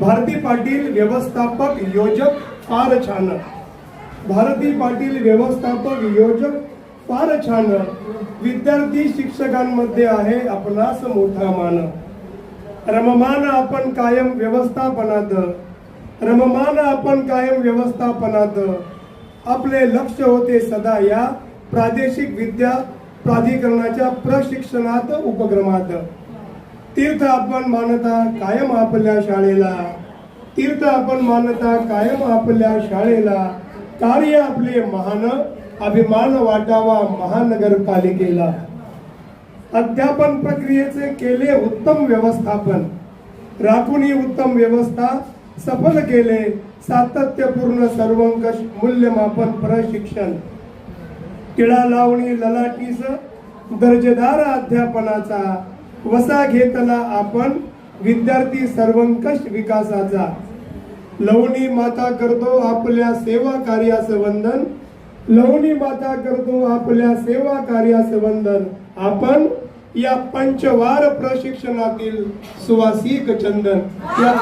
भारती पाटील व्यवस्थापक योजक फार छान भारती पाटील व्यवस्थापक योजक फार छान विद्यार्थी शिक्षकांमध्ये आहे आपणास मोठा मान. रममान आपण कायम व्यवस्थापनात. रममान आपण कायम व्यवस्थापनात. आपले लक्ष होते सदा या प्रादेशिक विद्या प्राधिकरणाच्या प्रशिक्षणात उपक्रमात. तीर्थ आपण मानता कायम आपल्या शाळेला. तीर्थ आपण मानता कायम आपल्या शाळेला. कार्य आपले महान अभिमान वाटावा महानगरपालिकेला. अध्यापन प्रक्रियेचे केले उत्तम व्यवस्थापन. राखूनही उत्तम व्यवस्था सफल केले. सातत्यपूर्ण सर्वंकष मूल्यमापन प्रशिक्षण. टिळा लावणी ललाटीस दर्जेदार अध्यापनाचा वसा घेतला आपण विद्यार्थी सर्वंकष विकासाचा लवणी माता करतो आपल्या सेवा कार्याचं वंदन. लवणी माता करतो आपल्या सेवा कार्याचं वंदन. आपण या पंचवार प्रशिक्षणातील सुवासिक चंदन. या